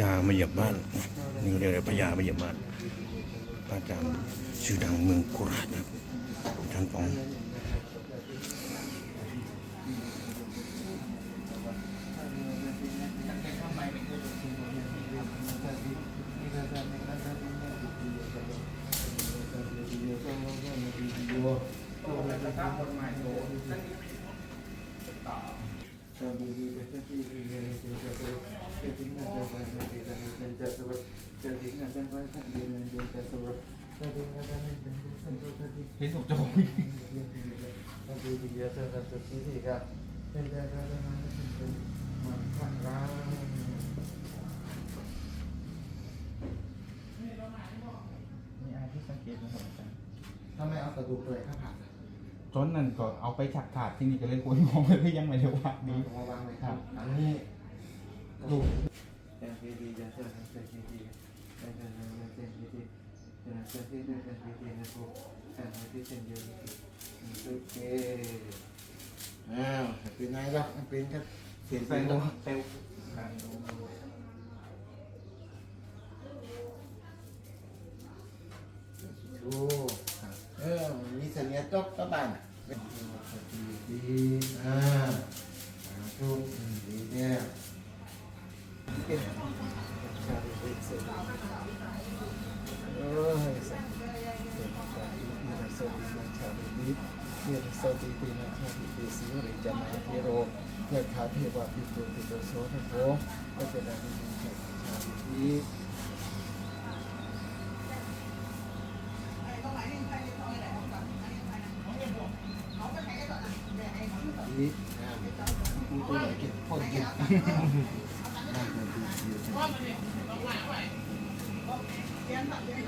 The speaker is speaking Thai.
ญามาเหยียบบ้านนี่เรียกอะไรพญามาเหยียบบ้านพระอาจารย์ชื่อดังเมืองโคราชครับอาจารย์ปอง เห็นสมโจงมีอาที่สังเกตนะครับอาจารย์ถ้าไม่เอากระดูกเลยข้างผักจนนั่นก็เอาไปฉักถาดที่นี่ก็เลยควรมองเลยยังไม่ได้ว่าดีดีผมมาวางเลยครับอันนี้ดูจะดีดีจะเชื่ อจะดีดีจะจะจะจะดีดีจะจะที่จะจะดีดีนะพวกจะที่เช่นเดียวกันโอเคอ้าวเป็นไงล่ะเป็นก็เสียงใส่เป็นลแล้งวเต็มดูเออมีเสัญญาจบตะบันดี เออสัญญาสติสัญชาติดีเทียนสติปีนะชาติปีสีหรือจะมาเทโรเกิดขาเทวาปิตุปิโตโสทโพก็จะได้เป็นชาติดีนี่อ่ากูตัวไหนเกินพ่นกิน ว่ามันเนี่ยเราไหวไหวเตรียมแบบเตรียม